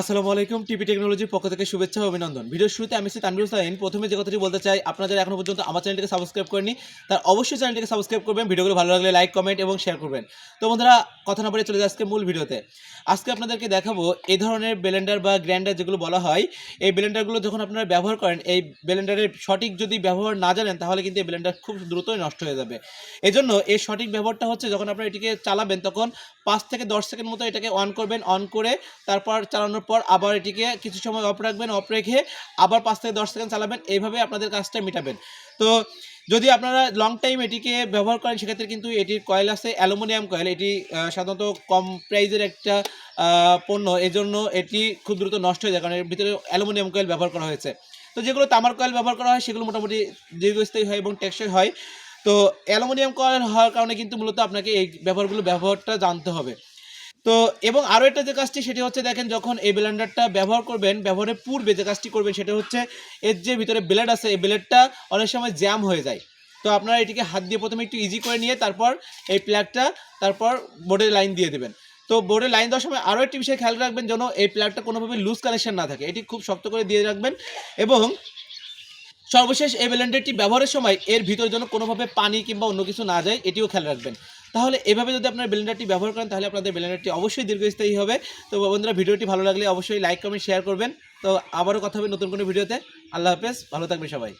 আসসালামু আলাইকুম টিপি টেকনোলজির পক্ষ থেকে শুভেচ্ছা ও অভিনন্দন। ভিডিওর শুরুতে আমি সি তানভীর হোসাইন প্রথমে যে কথাটি বলতে চাই, আপনারা যারা এখনও পর্যন্ত আমার চ্যানেলটিকে সাবস্ক্রাইব করেনি তার অবশ্যই চ্যানেলটিকে সাবস্ক্রাইব করবেন। ভিডিওগুলো ভালো লাগলে লাইক, কমেন্ট এবং শেয়ার করবেন। তো বন্ধুরা, কথা না বলে চলে যায় আজকে মূল ভিডিওতে। আজকে আপনাদেরকে দেখাবো এই ধরনের ব্লেন্ডার বা গ্র্যান্ডার যেগুলো বলা হয়, এই ব্লেন্ডারগুলো যখন আপনারা ব্যবহার করেন, এই ব্লেন্ডারের সঠিক যদি ব্যবহার না জানেন, তাহলে কিন্তু এই ব্লেন্ডার খুব দ্রুতই নষ্ট হয়ে যাবে। এজন্য এর সঠিক ব্যবহারটা হচ্ছে যখন আপনারা এটিকে চালাবেন, তখন পাঁচ থেকে দশ সেকেন্ড মতো এটাকে অন করবেন অন করে তারপর চালানোর পর আবার এটিকে কিছু সময় অফ রাখবেন অফ রেখে আবার পাঁচ থেকে দশ সেকেন্ড চালাবেন, এইভাবে আপনাদের কাজটা মেটাবেন। তো যদি আপনারা লং টাইম এটিকে ব্যবহার করেন, সেক্ষেত্রে কিন্তু এটির কয়েল আছে অ্যালুমিনিয়াম কয়েল এটি সাধারণত কম প্রাইজের একটা পণ্য। এজন্য এটি খুব দ্রুত নষ্ট হয়ে যায়, কারণ এর ভিতরে অ্যালুমিনিয়াম কয়েল ব্যবহার করা হয়েছে। তো যেগুলো তামার কয়েল ব্যবহার করা হয়, সেগুলো মোটামুটি দীর্ঘস্থায়ী হয় এবং টেকসই হয়। তো অ্যালুমিনিয়াম কয়েল হওয়ার কারণে কিন্তু মূলত আপনাকে এই ব্যবহারগুলো, ব্যবহারটা জানতে হবে। তো, এবং আরও একটা যে কাজটি, সেটি হচ্ছে দেখেন, যখন এই ব্লেন্ডারটা ব্যবহার করবেন, ব্যবহারের পূর্বে যে কাজটি করবেন, সেটা হচ্ছে এর যে ভিতরে ব্লেড আছে, এই ব্লেডটা অনেক সময় জ্যাম হয়ে যায়। তো আপনারা এটিকে হাত দিয়ে প্রথমে একটু ইজি করে নিয়ে, তারপর এই প্লাগটা তারপর বোর্ডের লাইন দিয়ে দেবেন। তো বোর্ডে লাইন দেওয়ার সময় আরও একটি বিষয় খেয়াল রাখবেন, যেন এই প্লাগটা কোনোভাবে লুজ কানেকশন না থাকে। এটি খুব শক্ত করে দিয়ে রাখবেন, এবং সর্বশেষ এই ব্লেন্ডারটি ব্যবহারের সময় এর ভিতরে যেন কোনোভাবে পানি কিংবা অন্য কিছু না যায়, এটিও খেয়াল রাখবেন। তাহলে এভাবে যদি আপনার ব্লেন্ডারটি ব্যবহার করেন, তাহলে আপনাদের ব্লেন্ডারটি অবশ্যই দীর্ঘস্থায়ী হবে। তো বন্ধুরা, ভিডিওটি ভালো লাগলে অবশ্যই লাইক, কমেন্ট শেয়ার করবেন। তো আবারও কথা হবে নতুন কোনো ভিডিওতে। আল্লাহ হাফেজ, ভালো থাকবে সবাই।